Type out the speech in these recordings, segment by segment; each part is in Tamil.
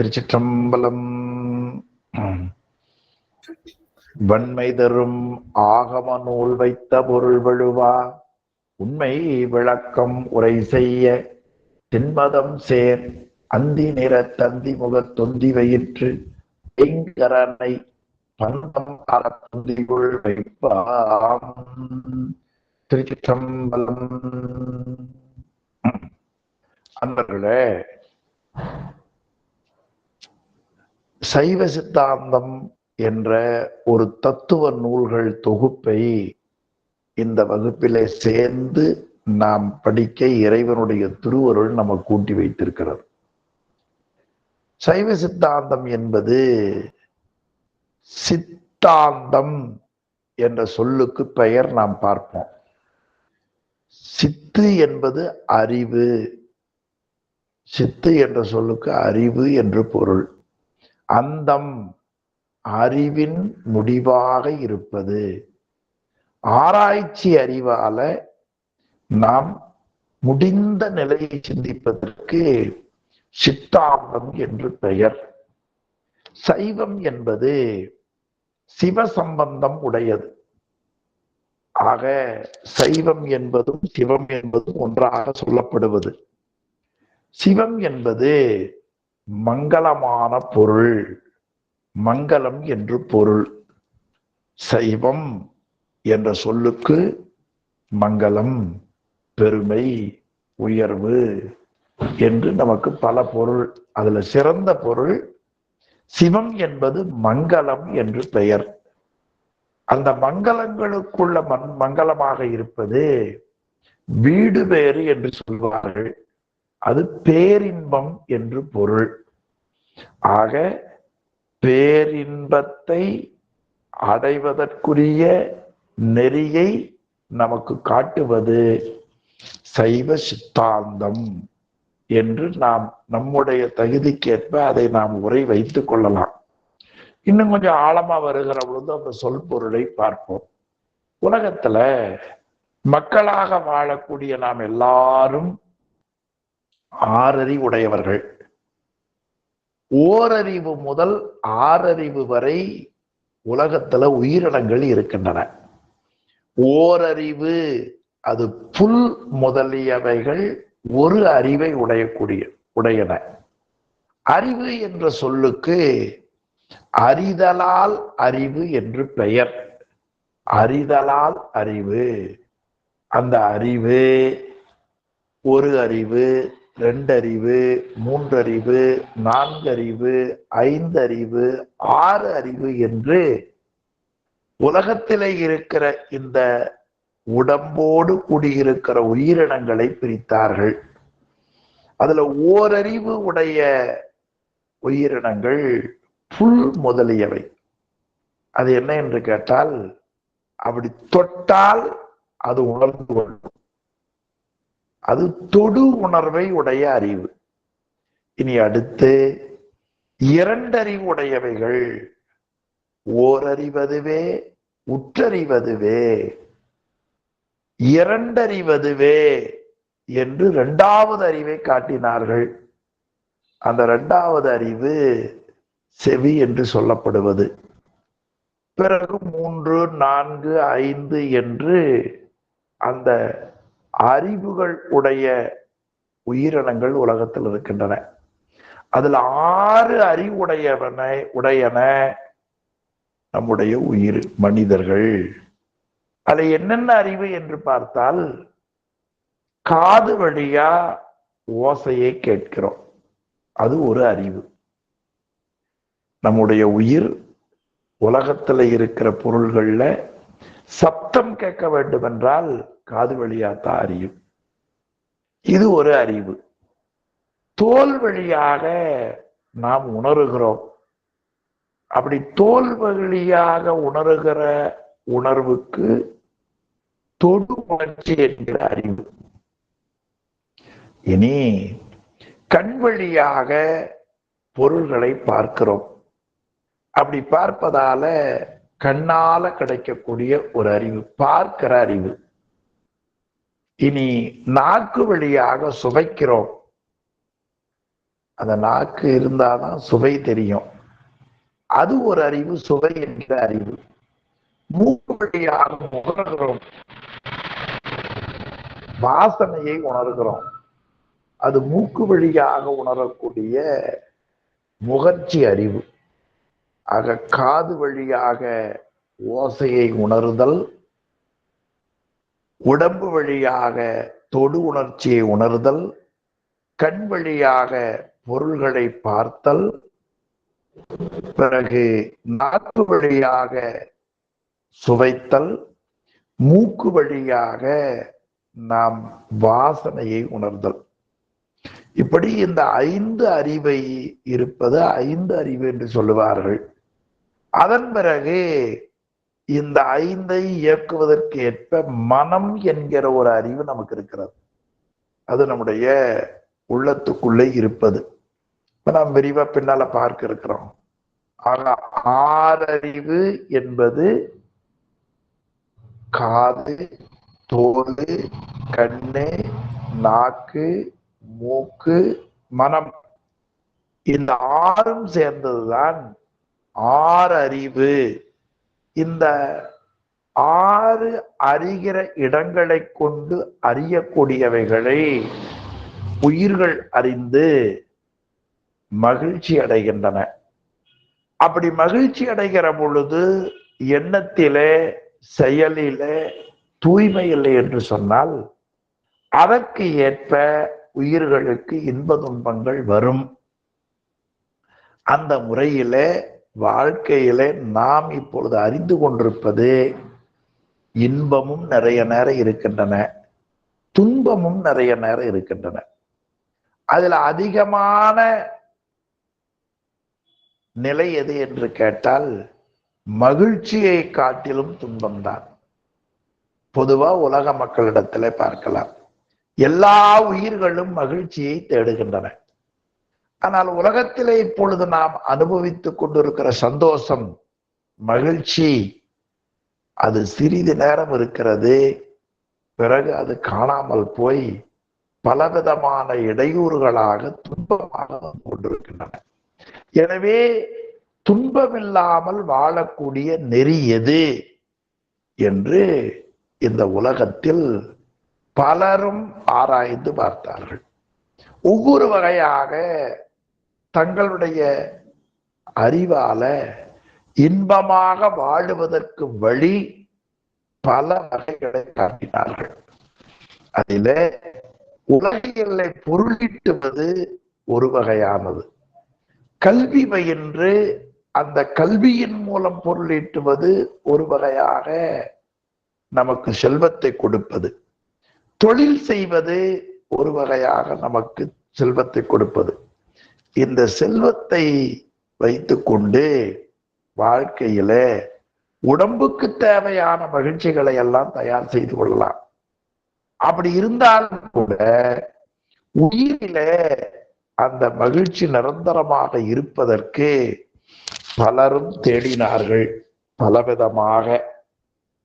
திருச்சிற்றம்பலம். வன்மை தரும் ஆகம நூல் வைத்த பொருள் வழுவா உண்மை விளக்கம் உரை செய்ய திண்மதம் சேர் அந்தி நிற தந்தி முகத் தொந்தி வயிற்று எங்கரனை பந்தம் அறத்தொந்திக்குள் வைப்பாம். திருச்சிற்றம்பலம். அன்பர்களே சைவ சித்தாந்தம் என்ற ஒரு தத்துவ நூல்கள் தொகுப்பை இந்த வகுப்பிலே சேர்ந்து நாம் படிக்க இறைவனுடைய திருவருள் நம்ம கூட்டி வைத்திருக்கிறது. சைவ சித்தாந்தம் என்பது சித்தாந்தம் என்ற சொல்லுக்கு பெயர் நாம் பார்ப்போம். சித்து என்பது அறிவு. சித்து என்ற சொல்லுக்கு அறிவு என்று பொருள். அந்தம் அறிவின் முடிவாக இருப்பது. ஆராய்ச்சி அறிவால நாம் முடிந்த நிலையை சிந்திப்பதற்கு சித்தாந்தம் என்று பெயர். சைவம் என்பது சிவ சம்பந்தம் உடையது. ஆக சைவம் என்பதும் சிவம் என்பதும் ஒன்றாக சொல்லப்படுவது. சிவம் என்பது மங்களமான பொருள். மங்களம் என்று பொருள். சைவம் என்ற சொல்லுக்கு மங்களம் பெருமை உயர்வு என்று நமக்கு பல பொருள். அதுல சிறந்த பொருள் சிவம் என்பது மங்களம் என்று பெயர். அந்த மங்களங்களுக்குள்ள மண் மங்களமாக இருப்பது வீடு வேறு என்று சொல்வார்கள். அது பேரின்பம் என்று பொருள். ஆக பேரின்பத்தை அடைவதற்குரிய நெறியை நமக்கு காட்டுவது சைவ சித்தாந்தம் என்று நாம் நம்முடைய தகுதிக்கேற்ப அதை நாம் உரை வைத்துக் கொள்ளலாம். இன்னும் கொஞ்சம் ஆழமா வருகிற பொழுது அந்த சொல் பொருளை பார்ப்போம். உலகத்துல மக்களாக வாழக்கூடிய நாம் எல்லாரும் ஆறறிவு உடையவர்கள் ஓரறிவு முதல் ஆறறிவு வரை உலகத்துல உயிரினங்கள் இருக்கின்றன. ஓரறிவு அது புல் முதலியவைகள் ஒரு அறிவை உடையக்கூடிய உடையன. அறிவு என்ற சொல்லுக்கு அறிதலால் அறிவு என்று பெயர். அறிதலால் அறிவு. அந்த அறிவு ஒரு அறிவு ரெண்டறிவு மூன்றறிவு நான்கறிவு ஐந்தறிவு ஆறு அறிவு என்று உலகத்திலே இருக்கிற இந்த உடம்போடு கூடியிருக்கிற உயிரினங்களை பிரித்தார்கள். அதுல ஓரறிவு உடைய உயிரினங்கள் புல் முதலியவை. அது என்ன என்று கேட்டால் அப்படி தொட்டால் அது உணர்ந்து கொள்ளும். அது தொடு உணர்வை உடைய அறிவு. இனி அடுத்து இரண்டறிவு உடையவைகள் ஓரறிவதுவே உற்றறிவதுவே. இரண்டறிவதுவே என்று இரண்டாவது அறிவை காட்டினார்கள். அந்த இரண்டாவது அறிவு செவி என்று சொல்லப்படுவது. பிறகு மூன்று நான்கு ஐந்து என்று அந்த அறிவுகள் உடைய உயிரினங்கள் உலகத்தில் இருக்கின்றன. அதுல ஆறு அறிவுடையவன உடையன நம்முடைய உயிர் மனிதர்கள். அதுல என்னென்ன அறிவு என்று பார்த்தால் காது வழியா ஓசையை கேட்கிறோம். அது ஒரு அறிவு. நம்முடைய உயிர் உலகத்துல இருக்கிற பொருள்கள்ல சப்தம் கேட்க வேண்டும் என்றால் காது வழியாத்தான் அறியும். இது ஒரு அறிவு. தோல் வழியாக நாம் உணர்கிறோம். அப்படி தோல் வழியாக உணர்கிற உணர்வுக்கு தொடு உணர்ச்சி என்கிற அறிவு. இனி கண் வழியாக பொருள்களை பார்க்கிறோம். அப்படி பார்ப்பதால கண்ணால கிடைக்கக்கூடிய ஒரு அறிவு பார்க்கிற அறிவு. இனி நாக்கு வழியாக சுவைக்கிறோம். அந்த நாக்கு இருந்தாதான் சுவை தெரியும். அது ஒரு அறிவு சுவை என்கிற அறிவு. மூக்கு வழியாக உணர்கிறோம் வாசனையை உணர்கிறோம். அது மூக்கு வழியாக உணரக்கூடிய முகர்ச்சி அறிவு. ஆக காது வழியாக ஓசையை உணர்தல் உடம்பு வழியாக தொடு உணர்ச்சியை உணர்தல் கண் வழியாக பொருள்களை பார்த்தல் பிறகு நாக்கு வழியாக சுவைத்தல் மூக்கு வழியாக நாம் வாசனையை உணர்தல். இப்படி இந்த ஐந்து அறிவை இருப்பது ஐந்து அறிவு என்று சொல்லுவார்கள். அதன் பிறகு இந்த ஐந்தை இயக்குவதற்கு ஏற்ப மனம் என்கிற ஒரு அறிவு நமக்கு இருக்கிறது. அது நம்முடைய உள்ளத்துக்குள்ளே இருப்பது. இப்ப நாம் விரிவா பின்னால பார்க்க இருக்கிறோம். ஆக ஆறறிவு என்பது காது தோல் கண்ணு நாக்கு மூக்கு மனம். இந்த ஆறும் சேர்ந்ததுதான் ஆறு அறிவு. இந்த ஆறு அறிகிற இடங்களை கொண்டு அறியக்கூடியவைகளை உயிர்கள் அறிந்து மகிழ்ச்சி அடைகின்றன. அப்படி மகிழ்ச்சி அடைகிற பொழுது எண்ணத்திலே செயலிலே தூய்மை இல்லை என்று சொன்னால் அதற்கு ஏற்ப உயிர்களுக்கு இன்ப துன்பங்கள் வரும். அந்த முறையிலே வாழ்க்கையிலே நாம் இப்பொழுது அறிந்து கொண்டிருப்பது இன்பமும் நிறைய நேரம் இருக்கின்றன துன்பமும் நிறைய நேரம் இருக்கின்றன. அதுல அதிகமான நிலை எது என்று கேட்டால் மகிழ்ச்சியை காட்டிலும் துன்பம்தான். பொதுவா உலக மக்களிடத்துல பார்க்கலாம். எல்லா உயிர்களும் மகிழ்ச்சியை தேடுகின்றன. ஆனால் உலகத்திலே இப்பொழுது நாம் அனுபவித்துக் கொண்டிருக்கிற சந்தோஷம் மகிழ்ச்சி அது சிறிது நேரம் இருக்கிறது. பிறகு அது காணாமல் போய் பலவிதமான இடையூறுகளாக துன்பமாக கொண்டிருக்கின்றன. எனவே துன்பமில்லாமல் வாழக்கூடிய நெறி எது என்று இந்த உலகத்தில் பலரும் ஆராய்ந்து பார்த்தார்கள். ஒவ்வொரு வகையாக தங்களுடைய அறிவால இன்பமாக வாழுவதற்கு வழி பல வகைகளை காட்டினார்கள். அதில உலகியலை பொருளீட்டுவது ஒரு வகையானது. கல்வி பயின்று அந்த கல்வியின் மூலம் பொருளீட்டுவது ஒரு வகையாக நமக்கு செல்வத்தை கொடுப்பது. தொழில் செய்வது ஒரு வகையாக நமக்கு செல்வத்தை கொடுப்பது. இந்த செல்வத்தை வைத்துக்கொண்டு வாழ்க்கையில உடம்புக்கு தேவையான மகிழ்ச்சிகளை எல்லாம் தயார் செய்து கொள்ளலாம். அப்படி இருந்தாலும் கூட உயிரில அந்த மகிழ்ச்சி நிரந்தரமாக இருப்பதற்கு பலரும் தேடினார்கள். பலவிதமாக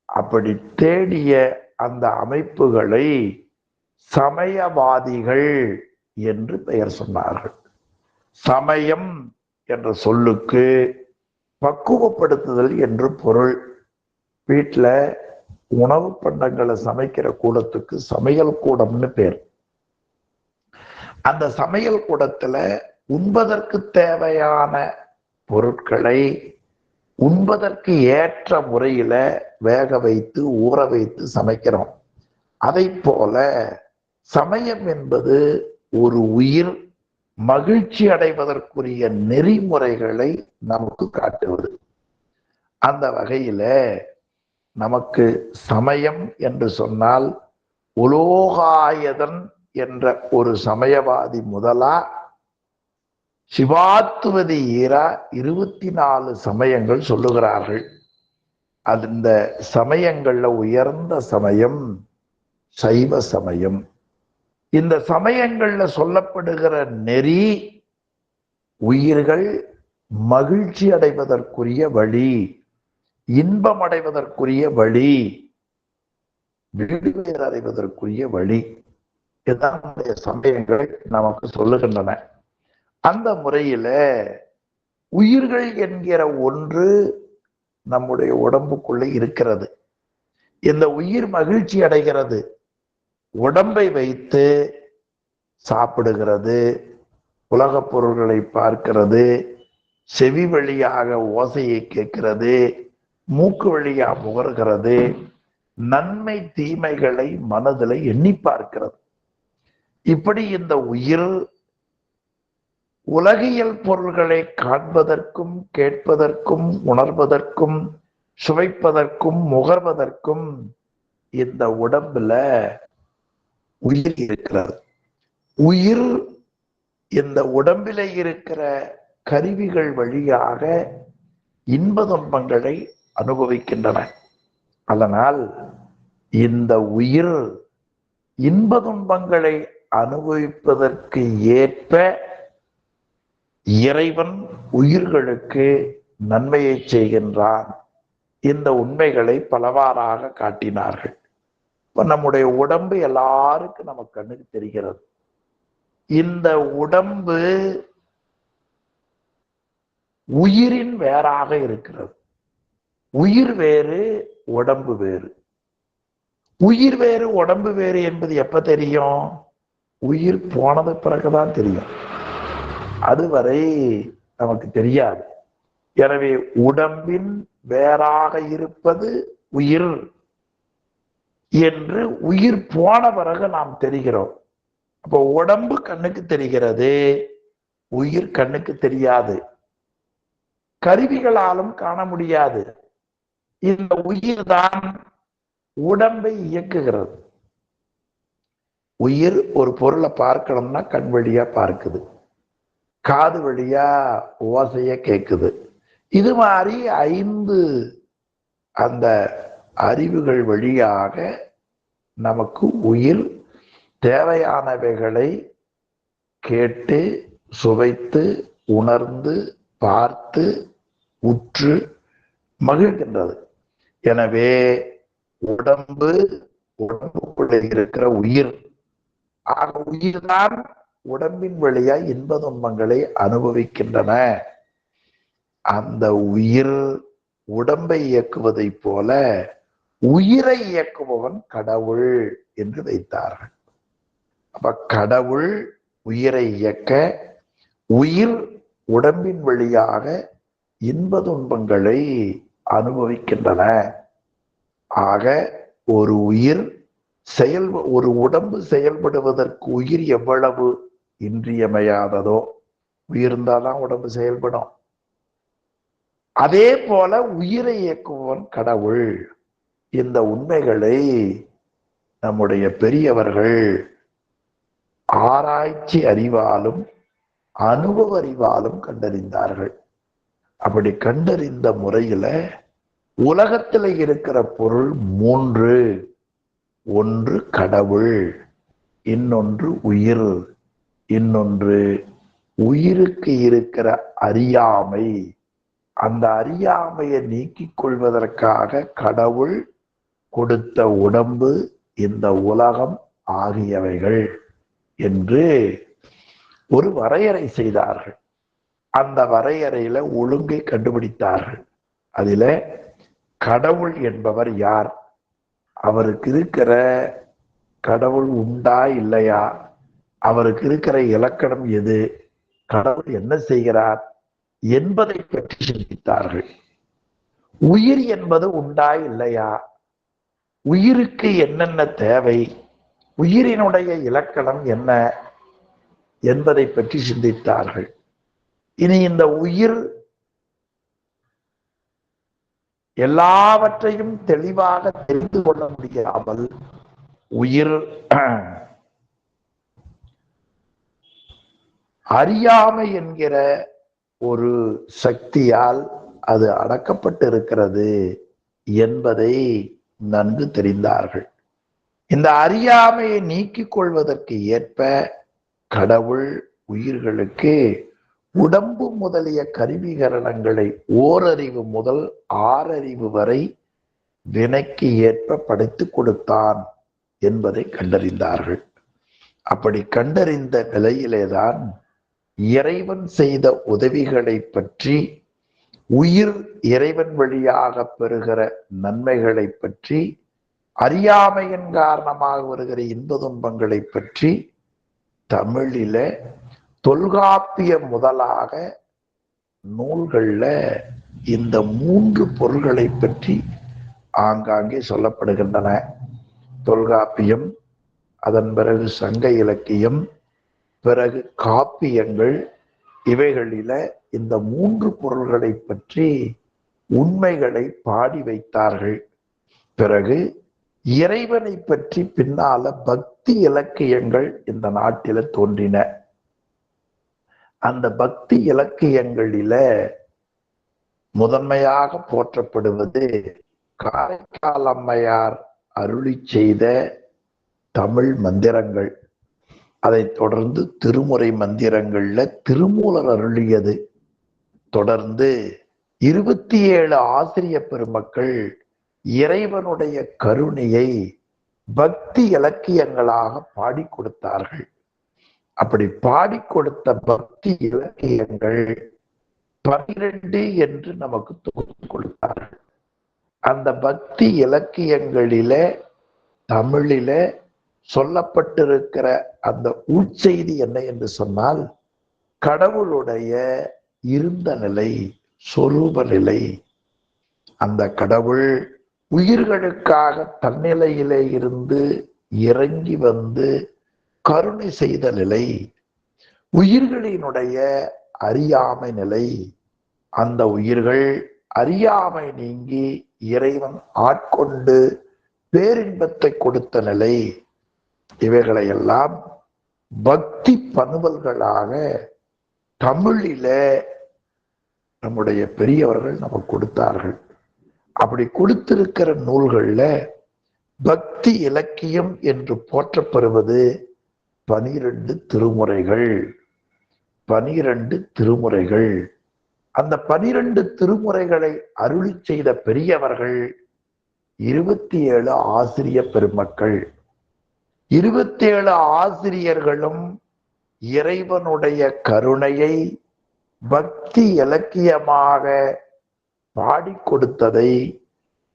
அப்படி தேடிய அந்த அமைப்புகளை சமயவாதிகள் என்று பெயர் சொன்னார்கள். சமயம் என்ற சொல்லுக்கு பக்குவப்படுத்துதல் என்று பொருள். வீட்டில் உணவு பண்டங்களை சமைக்கிற கூடத்துக்கு சமையல் கூடம்னு பேர். அந்த சமையல் கூடத்துல உண்பதற்கு தேவையான பொருட்களை உண்பதற்கு ஏற்ற முறையில வேக வைத்து ஊற வைத்து சமைக்கிறோம். அதை போல சமயம் என்பது ஒரு உயிர் மகிழ்ச்சி அடைவதற்குரிய நெறிமுறைகளை நமக்கு காட்டுவது. அந்த வகையில நமக்கு சமயம் என்று சொன்னால் உலோகாயதன் என்ற ஒரு சமயவாதி முதலா சிவாத்துவதி ஈரா இருபத்தி நாலு சமயங்கள் சொல்லுகிறார்கள். அந்த சமயங்கள்ல உயர்ந்த சமயம் சைவ சமயம். இந்த சமயங்கள்ல சொல்லப்படுகிற நெறி உயிர்கள் மகிழ்ச்சி அடைவதற்குரிய வழி இன்பம் அடைவதற்குரிய வழி விடுதலை அடைவதற்குரிய வழி இதுதான் சமயங்கள் நமக்கு சொல்லுகின்றன. அந்த முறையில உயிர்கள் என்கிற ஒன்று நம்முடைய உடம்புக்குள்ளே இருக்கிறது. இந்த உயிர் மகிழ்ச்சி அடைகிறது. உடம்பை வைத்து சாப்பிடுகிறது உலகப் பொருள்களை பார்க்கிறது செவி வழியாக ஓசையை கேட்கிறது மூக்கு வழியா முகர்கிறது நன்மை தீமைகளை மனதில் எண்ணி பார்க்கிறது. இப்படி இந்த உயிர் உலகியல் பொருள்களை காண்பதற்கும் கேட்பதற்கும் உணர்வதற்கும் சுவைப்பதற்கும் முகர்வதற்கும் இந்த உடம்புல உயிர் இருக்கிறது. உயிர் இந்த உடம்பில இருக்கிற கருவிகள் வழியாக இன்ப துன்பங்களை அனுபவிக்கின்றன. அதனால் இந்த உயிர் இன்ப துன்பங்களை அனுபவிப்பதற்கு ஏற்ப இறைவன் உயிர்களுக்கு நன்மையை செய்கின்றான். இந்த உண்மைகளை பலவாறாக காட்டினார்கள். நம்முடைய உடம்பு எல்லாருக்கும் நம்ம கண்ணுக்கு தெரிகிறது. இந்த உடம்பு உயிரின் வேறாக இருக்கிறது. உயிர் வேறு உடம்பு வேறு. உயிர் வேறு உடம்பு வேறு என்பது எப்ப தெரியும்? உயிர் போனது பிறகுதான் தெரியும். அதுவரை நமக்கு தெரியாது. எனவே உடம்பின் வேறாக இருப்பது உயிர். என்று உயிர் போன பிறகு நாம் தெரிகிறோம். அப்போ உடம்பு கண்ணுக்கு தெரிகிறது உயிர் கண்ணுக்கு தெரியாது. கருவிகளாலும் காண முடியாது. இந்த உயிர் தான் உடம்பை இயக்குகிறது. உயிர் ஒரு பொருளை பார்க்கணும்னா கண் வழியா பார்க்குது. காது வழியா ஓசைய கேட்குது இது மாதிரி ஐந்து அந்த அறிவுகள் வழியாக நமக்கு உயிர் தேவையானவைகளை கேட்டு சுவைத்து உணர்ந்து பார்த்து உற்று மகிழ்கின்றது. எனவே உடம்பு உடம்புக்குள்ள இருக்கிற உயிர் ஆக உயிர்தான் உடம்பின் வழியா இன்ப துன்பங்களை அனுபவிக்கின்றன. அந்த உயிர் உடம்பை இயக்குவதைப் போல உயிரை இயக்குபவன் கடவுள் என்று வைத்தார்கள். அப்ப கடவுள் உயிரை இயக்க உயிர் உடம்பின் வழியாக இன்ப துன்பங்களை அனுபவிக்கின்றன. ஆக ஒரு உயிர் செயல் ஒரு உடம்பு செயல்படுவதற்கு உயிர் எவ்வளவு இன்றியமையாததோ உயிர் இருந்தாதான் உடம்பு செயல்படும். அதே போல உயிரை இயக்குவன் கடவுள். இந்த உண்மைகளை நம்முடைய பெரியவர்கள் ஆராய்ச்சி அறிவாலும் அனுபவ அறிவாலும் கண்டறிந்தார்கள். அப்படி கண்டறிந்த முறையில உலகத்துல இருக்கிற பொருள் மூன்று. ஒன்று கடவுள் இன்னொன்று உயிர் இன்னொன்று உயிருக்கு இருக்கிற அறியாமை. அந்த அறியாமையை நீக்கிக் கொள்வதற்காக கடவுள் கொடுத்த உடம்பு இந்த உலகம் ஆகியவைகள் என்று ஒரு வரையறை செய்தார்கள். அந்த வரையறையில ஒழுங்கை கண்டுபிடித்தார்கள். அதில கடவுள் என்பவர் யார்? அவருக்கு இருக்கிற கடவுள் உண்டா இல்லையா? அவருக்கு இருக்கிற இலக்கணம் எது? கடவுள் என்ன செய்கிறார்? என்பதை பற்றி சிந்தித்தார்கள். உயிர் என்பது உண்டா இல்லையா? உயிருக்கு என்னென்ன தேவை? உயிரினுடைய இலக்கணம் என்ன? என்பதை பற்றி சிந்தித்தார்கள். இனி இந்த உயிர் எல்லாவற்றையும் தெளிவாக தெரிந்து கொள்ள முடியாமல் உயிர் அறியாமை என்கிற ஒரு சக்தியால் அது அடக்கப்பட்டு இருக்கிறது என்பதை நன்கு தெரிந்தார்கள். இந்த அறியாமையை நீக்கிக் கொள்வதற்கு ஏற்ப கடவுள் உயிர்களுக்கு உடம்பு முதலிய கருவிகரணங்களை ஓரறிவு முதல் ஆறறிவு வரை வினைக்கு ஏற்ப படைத்து கொடுத்தான் என்பதை கண்டறிந்தார்கள். அப்படி கண்டறிந்த நிலையிலேதான் இறைவன் செய்த உதவிகளை பற்றி உயிர் இறைவன் வழியாக பெறுகிற நன்மைகளை பற்றி அறியாமையின் காரணமாக வருகிற இன்ப துன்பங்களை பற்றி தமிழில தொல்காப்பிய முதலாக நூல்கள்ல இந்த மூன்று பொருள்களை பற்றி ஆங்காங்கே சொல்லப்படுகின்றன. தொல்காப்பியம் அதன் பிறகு சங்க இலக்கியம் பிறகு காப்பியங்கள் இவைகளில இந்த மூன்று பொருள்களை பற்றி உண்மைகளை பாடி வைத்தார்கள். பிறகு இறைவனை பற்றி பின்னால பக்தி இலக்கியங்கள் இந்த நாட்டில தோன்றின. அந்த பக்தி இலக்கியங்களில முதன்மையாக போற்றப்படுவது காரைக்கால் அம்மையார் அருளி செய்த தமிழ் மந்திரங்கள். அதைத் தொடர்ந்து திருமுறை மந்திரங்கள்ல திருமூலர் அருளியது. தொடர்ந்து இருபத்தி ஏழு ஆசிரிய பெருமக்கள் இறைவனுடைய கருணையை பக்தி இலக்கியங்களாக பாடி கொடுத்தார்கள். அப்படி பாடி கொடுத்த பக்தி இலக்கியங்கள் பனிரெண்டு என்று நமக்கு தொகுத்து கொடுத்தார்கள். அந்த பக்தி இலக்கியங்களில தமிழில சொல்லப்பட்டிருக்கிற அந்த உட்செய்தி என்ன என்று சொன்னால் கடவுளுடைய இருந்த நிலை சொரூப நிலை அந்த கடவுள் உயிர்களுக்காக தன்னிலையிலே இருந்து இறங்கி வந்து கருணை செய்த நிலை உயிர்களினுடைய அறியாமை நிலை. அந்த உயிர்கள் அறியாமை நீங்கி இறைவன் ஆட்கொண்டு பேரின்பத்தை கொடுத்த நிலை. இவைகளையெல்லாம் பக்தி பணுவல்களாக தமிழில நம்முடைய பெரியவர்கள் நமக்கு கொடுத்தார்கள். அப்படி கொடுத்திருக்கிற நூல்களில் பக்தி இலக்கியம் என்று போற்றப்படுவது பனிரெண்டு திருமுறைகள். பனிரெண்டு திருமுறைகள். அந்த பனிரெண்டு திருமுறைகளை அருளி செய்த பெரியவர்கள் இருபத்தி ஏழு ஆசிரிய பெருமக்கள். இருபத்தி ஏழு ஆசிரியர்களும் இறைவனுடைய கருணையை பக்தி இலக்கியமாக பாடி கொடுத்ததை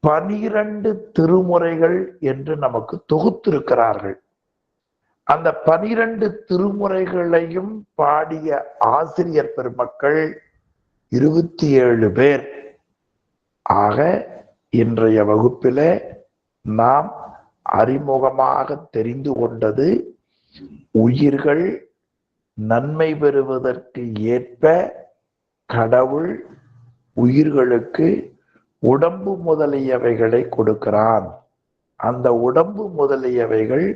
பனிரண்டு திருமுறைகள் என்று நமக்கு தொகுத்திருக்கிறார்கள். அந்த பனிரெண்டு திருமுறைகளையும் பாடிய ஆசிரியர் பெருமக்கள் இருபத்தி ஏழு பேர். ஆக இன்றைய வகுப்பில நாம் அறிமுகமாக தெரிந்து கொண்டது உயிர்கள் நன்மை பெறுவதற்கு ஏற்ப கடவுள் உயிர்களுக்கு உடம்பு முதலியவைகளை கொடுக்கிறான். அந்த உடம்பு முதலியவைகள்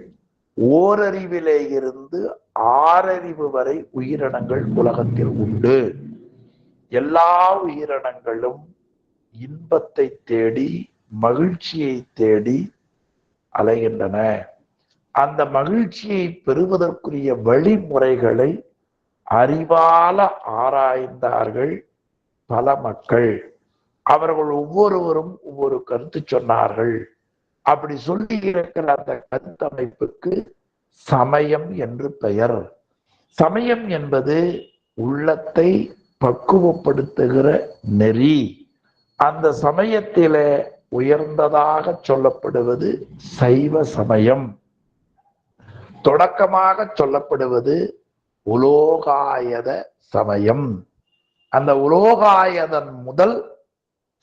ஓரறிவிலே இருந்து ஆறறிவு வரை உயிரினங்கள் உலகத்தில் உண்டு. எல்லா உயிரினங்களும் இன்பத்தை தேடி மகிழ்ச்சியை தேடி அலைகின்றன. அந்த மகிழ்ச்சியை பெறுவதற்குரிய வழிமுறைகளை அறிவால ஆராய்ந்தார்கள் பல மக்கள். அவர்கள் ஒவ்வொருவரும் ஒவ்வொரு கருத்து சொன்னார்கள். அப்படி சொல்லி இருக்கிற அந்த கருத்தமைப்புக்கு சமயம் என்று பெயர். சமயம் என்பது உள்ளத்தை பக்குவப்படுத்துகிற நெறி. அந்த சமயத்தில உயர்ந்ததாக சொல்லப்படுவது சைவ சமயம். தொடக்கமாக சொல்லப்படுவது உலோகாயத சமயம். அந்த உலோகாயதன் முதல்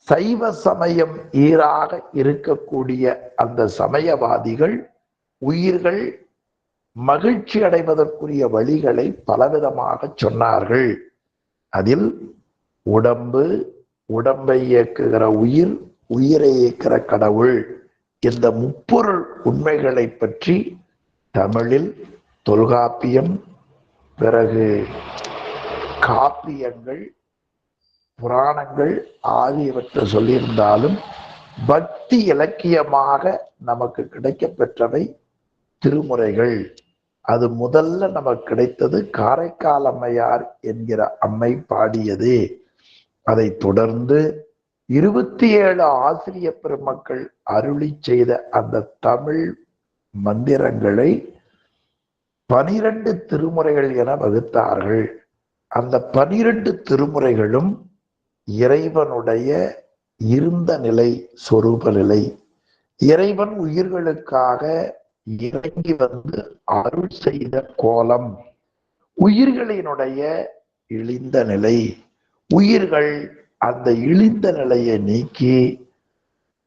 சைவ சமயம் ஈராக இருக்கக்கூடிய அந்த சமயவாதிகள் உயிர்கள் மகிழ்ச்சி அடைவதற்குரிய வழிகளை பலவிதமாக சொன்னார்கள். அதில் உடம்பு உடம்பை இயக்குகிற உயிர் உயிரை இயக்கிற கடவுள். இந்த முப்பொருள் உண்மைகளை பற்றி தமிழில் தொல்காப்பியம் பிறகு காப்பியங்கள் புராணங்கள் ஆகியவற்றை சொல்லியிருந்தாலும் பக்தி இலக்கியமாக நமக்கு கிடைக்கப்பெற்றவை திருமுறைகள். அது முதல்ல நமக்கு கிடைத்தது காரைக்கால் அம்மையார் என்கிற அம்மை பாடியது. அதை தொடர்ந்து இருபத்தி ஏழு ஆசிரிய பெருமக்கள் அருளி செய்த அந்த தமிழ் மந்திரங்களை பனிரெண்டு திருமுறைகள் என வகுத்தார்கள். அந்த பனிரெண்டு திருமுறைகளும் இறைவனுடைய இருந்த நிலை சொரூப நிலை. இறைவன் உயிர்களுக்காக இறங்கி வந்து அருள் செய்த கோலம். உயிர்களினுடைய இழிந்த நிலை. உயிர்கள் அந்த இழிந்த நிலையை நீக்கி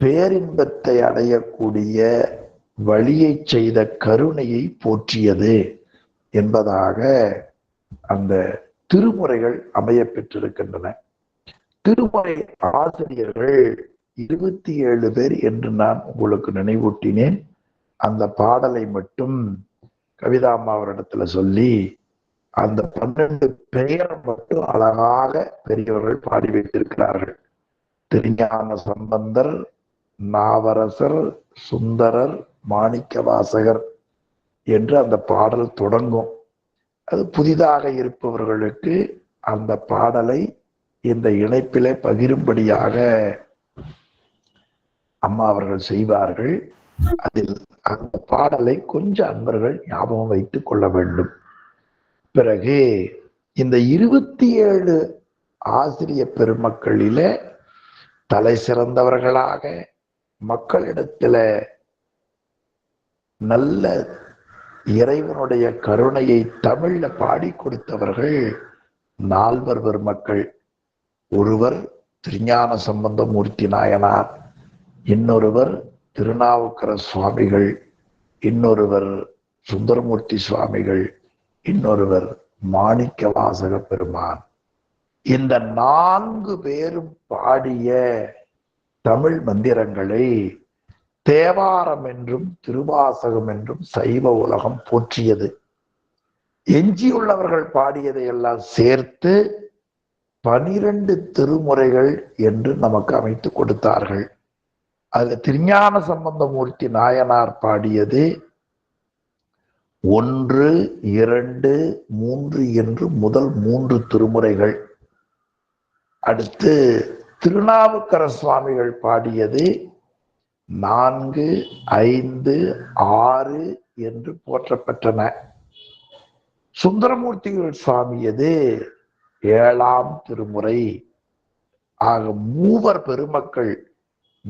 பேரின்பத்தை அடையக்கூடிய வழியை செய்த கருணையை போற்றியது என்பதாக அந்த திருமுறைகள் அமைய பெற்றிருக்கின்றன திருமுறை ஆசிரியர்கள் இருபத்தி ஏழு பேர் என்று நான் உங்களுக்கு நினைவூட்டினேன். அந்த பாடலை மட்டும் கவிதா அவரிடத்துல சொல்லி அந்த பன்னெண்டு பெயர் மட்டும் அழகாக பெரியவர்கள் பாடி வைத்திருக்கிறார்கள். திருஞான சம்பந்தர் நாவரசர் சுந்தரர் மாணிக்க வாசகர் என்று அந்த பாடல் தொடங்கும். அது புதிதாக இருப்பவர்களுக்கு அந்த பாடலை இந்த இணைப்பிலே பகிரும்படியாக அம்மா அவர்கள் செய்வார்கள். அதில் அந்த பாடலை கொஞ்சம் அன்பர்கள் ஞாபகம் வைத்துக் கொள்ள வேண்டும். பிறகு இந்த இருபத்தி ஏழு ஆசிரிய பெருமக்களில தலை சிறந்தவர்களாக மக்களிடத்துல நல்ல இறைவனுடைய கருணையை தமிழ்ல பாடி கொடுத்தவர்கள் நால்வர் பெருமக்கள் ஒருவர் திருஞான சம்பந்தமூர்த்தி நாயனார் இன்னொருவர் திருநாவுக்கர சுவாமிகள் இன்னொருவர் சுந்தரமூர்த்தி சுவாமிகள் இன்னொருவர் மாணிக்க வாசக பெருமான். இந்த நான்கு பேரும் பாடிய தமிழ் மந்திரங்களை தேவாரம் என்றும் திருவாசகம் என்றும் சைவ உலகம் போற்றியது. எஞ்சியுள்ளவர்கள் பாடியதை எல்லாம் சேர்த்து பனிரெண்டு திருமுறைகள் என்று நமக்கு அமைத்து கொடுத்தார்கள். அது திருஞான சம்பந்தமூர்த்தி நாயனார் பாடியது ஒன்று இரண்டு மூன்று என்று முதல் மூன்று திருமுறைகள். அடுத்து திருநாவுக்கர சுவாமிகள் பாடியது நான்கு ஐந்து ஆறு என்று போற்றப்பட்டன. சுந்தரமூர்த்திகள் சுவாமியது ஏழாம் திருமுறை. ஆக மூவர் பெருமக்கள்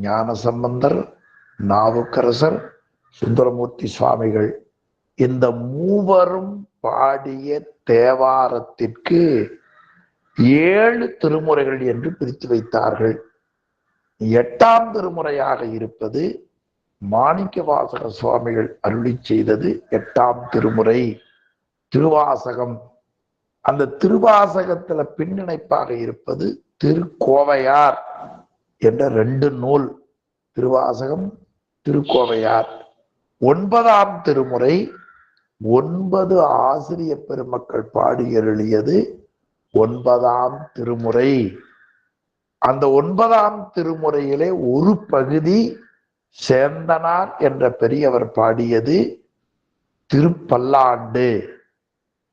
ஞானசம்பந்தர் நாவுக்கரசர் சுந்தரமூர்த்தி சுவாமிகள். இந்த மூவரும் பாடிய தேவாரத்திற்கு ஏழு திருமுறைகள் என்று பிரித்து வைத்தார்கள். எட்டாம் திருமுறையாக இருப்பது மாணிக்க வாசக சுவாமிகள் அருளி செய்தது எட்டாம் திருமுறை திருவாசகம். அந்த திருவாசகத்துல பின்னிணைப்பாக இருப்பது திருக்கோவையார் என்ற ரெண்டு நூல் திருவாசகம் திருக்கோவையார். ஒன்பதாம் திருமுறை ஒன்பது ஆசிரிய பெருமக்கள் பாடியருளியது ஒன்பதாம் திருமுறை. அந்த ஒன்பதாம் திருமுறையிலே ஒரு பகுதி சேந்தனார் என்ற பெரியவர் பாடியது திருப்பல்லாண்டு.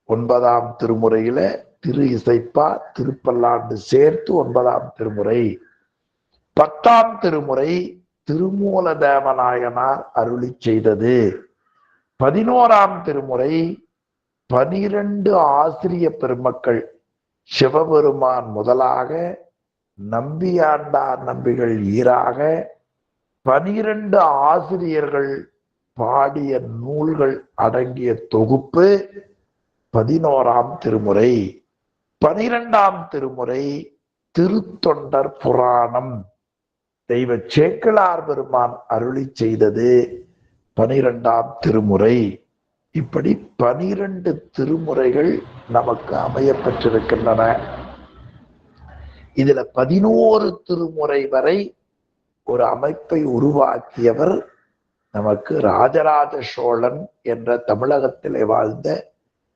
ஒன்பதாம் திருமுறையில திரு இசைப்பா திருப்பல்லாண்டு சேர்த்து ஒன்பதாம் திருமுறை. பத்தாம் திருமுறை திருமூல தேவநாயனார் அருளி செய்தது. பதினோராம் திருமுறை பனிரெண்டு ஆசிரிய பெருமக்கள் சிவபெருமான் முதலாக நம்பியாண்டார் நம்பிகள் ஈராக பனிரெண்டு ஆசிரியர்கள் பாடிய நூல்கள் அடங்கிய தொகுப்பு பதினோராம் திருமுறை பனிரெண்டாம் திருமுறை திருத்தொண்டர் புராணம். தெய்வ சேக்கிழார் பெருமான் அருளி செய்தது பனிரெண்டாம் திருமுறை. இப்படி பனிரெண்டு திருமுறைகள் நமக்கு அமைய பெற்றிருக்கின்றன. இதுல பதினோரு திருமுறை வரை ஒரு அமைப்பை உருவாக்கியவர் நமக்கு ராஜராஜ சோழன் என்ற தமிழகத்திலே வாழ்ந்த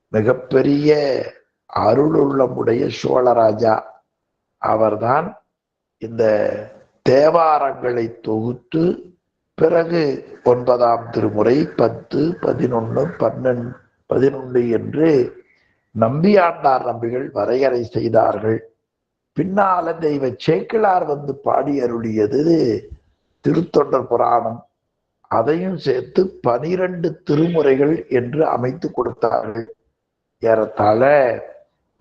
மிகப்பெரிய அருளுள்ளமுடைய சோழராஜா அவர்தான் இந்த தேவாரங்களை தொகுத்து பிறகு ஒன்பதாம் திருமுறை பத்து பதினொன்று பன்னெண்டு பதினொன்று என்று நம்பியாண்டார் நம்பிகள் வரையறை செய்தார்கள். பின்னால தெய்வ சேக்கிழார் வந்து பாடி அருளியது திருத்தொண்டர் புராணம். அதையும் சேர்த்து பனிரெண்டு திருமுறைகள் என்று அமைத்து கொடுத்தார்கள். ஏறத்தாழ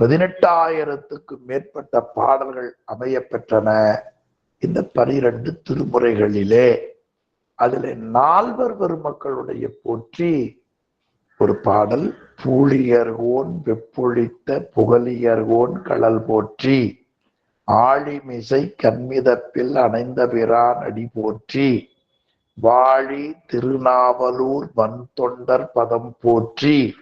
பதினெட்டாயிரத்துக்கும் மேற்பட்ட பாடல்கள் அமைய பெற்றன இந்த பனிரெண்டு திருமுறைகளிலே. அதில் நால்வர் பெருமக்களுடைய போற்றி ஒரு பாடல் பூழியர்கோன் வெப்பொழித்த புகழியர்கோன் கடல் போற்றி. ஆழிமிசை கண்மிதப்பில் அணைந்த பிரான் அடி போற்றி வாழி திருநாவலூர் வன்தொண்டர் பதம் போற்றி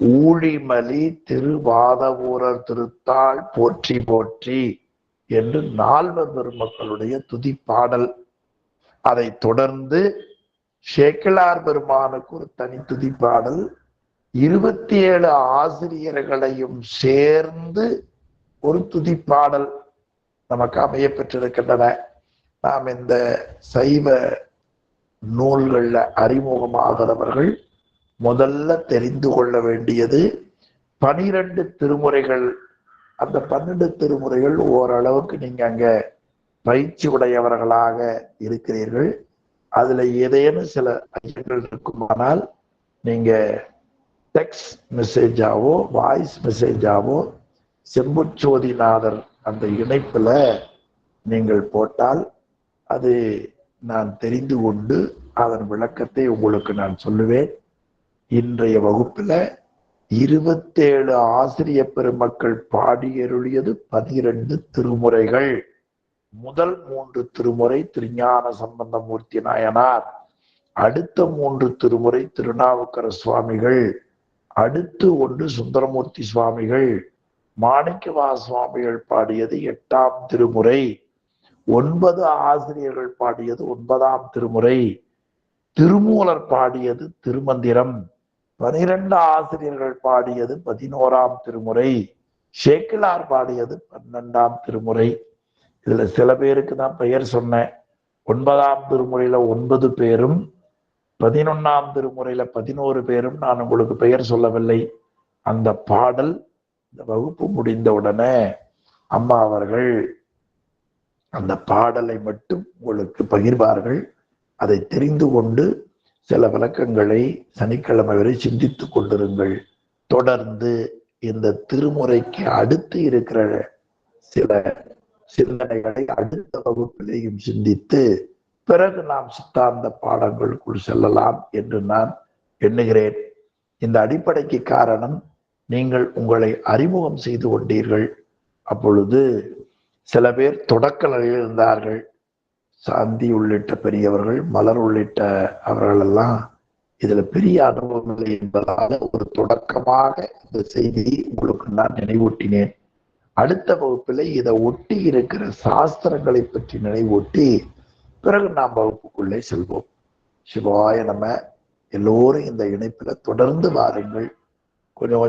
ஊழிமலி திருவாதவூரர் திருத்தாள் போற்றி போற்றி என்று நால்வர் பெருமக்களுடைய துதி பாடல். அதை தொடர்ந்து ஷேக்கிலார் பெருமானுக்கு ஒரு தனி துதி பாடல். இருபத்தி ஏழு ஆசிரியர்களையும் சேர்ந்து ஒரு துதி பாடல். நமக்கு அமைய பெற்றிருக்கின்றன நாம் இந்த சைவ நூல்களில் அறிமுகமாகிறவர்கள் முதல்ல தெரிந்து கொள்ள வேண்டியது பனிரெண்டு திருமுறைகள். அந்த பன்னெண்டு திருமுறைகள் ஓரளவுக்கு நீங்க அங்க பயிற்சி உடையவர்களாக இருக்கிறீர்கள். அதுல ஏதேனும் சில ஐயங்கள் இருக்குமானால் நீங்க டெக்ஸ்ட் மெசேஜாவோ வாய்ஸ் மெசேஜாவோ செம்புச்சோதிநாதர் அந்த இணைப்பில் நீங்கள் போட்டால் அது நான் தெரிந்து கொண்டு அதன் விளக்கத்தை உங்களுக்கு நான் சொல்லுவேன். இன்றைய வகுப்பில் இருபத்தேழு ஆசிரிய பெருமக்கள் பாடியருளியது பனிரெண்டு திருமுறைகள். முதல் மூன்று திருமுறை திருஞான சம்பந்தமூர்த்தி நாயனார். அடுத்த மூன்று திருமுறை திருநாவுக்கர சுவாமிகள். அடுத்து ஒன்று சுந்தரமூர்த்தி சுவாமிகள். மாணிக்கவா சுவாமிகள் பாடியது எட்டாம் திருமுறை. ஒன்பது ஆசிரியர்கள் பாடியது ஒன்பதாம் திருமுறை. திருமூலர் பாடியது திருமந்திரம். பனிரெண்டு ஆசிரியர்கள் பாடியது பதினோராம் திருமுறை. ஷேக்கிலார் பாடியது பன்னெண்டாம் திருமுறை. இதுல சில பேருக்கு தான் பெயர் சொன்னேன். ஒன்பதாம் திருமுறையில ஒன்பது பேரும் பதினொன்னாம் திருமுறையில பதினோரு பேரும் நான் உங்களுக்கு பெயர் சொல்லவில்லை. அந்த பாடல் இந்த வகுப்பு முடிந்த உடனே அம்மா அவர்கள் அந்த பாடலை மட்டும் உங்களுக்கு பகிர்வார்கள். அதை தெரிந்து கொண்டு சில விளக்கங்களை சனிக்கிழமை வரை சிந்தித்துக் கொண்டிருங்கள். தொடர்ந்து இந்த திருமுறைக்கு அடுத்து இருக்கிற சில சிந்தனைகளை அடுத்த வகுப்பிலேயும் சிந்தித்து பிறகு நாம் சித்தாந்த பாடங்களுக்குள் செல்லலாம் என்று நான் எண்ணுகிறேன். இந்த அடிப்படைக்கு காரணம் நீங்கள் உங்களை அறிமுகம் செய்து கொண்டீர்கள். அப்பொழுது சில பேர் தொடக்க நிலையில் இருந்தார்கள். சாந்தி உள்ளிட்ட பெரியவர்கள் மலர் உள்ளிட்ட அவர்கள் எல்லாம் இதுல பெரிய அனுபவம் இல்லை என்பதால ஒரு தொடக்கமாக இந்த செய்தியை உங்களுக்கு நான் நினைவூட்டினேன். அடுத்த வகுப்பில் இதை ஒட்டி இருக்கிற சாஸ்திரங்களை பற்றி நினைவூட்டி பிறகு நாம் வகுப்புக்குள்ளே செல்வோம். சிவாய நம்ம எல்லோரும் இந்த இணைப்புல தொடர்ந்து வாருங்கள். கொஞ்சம்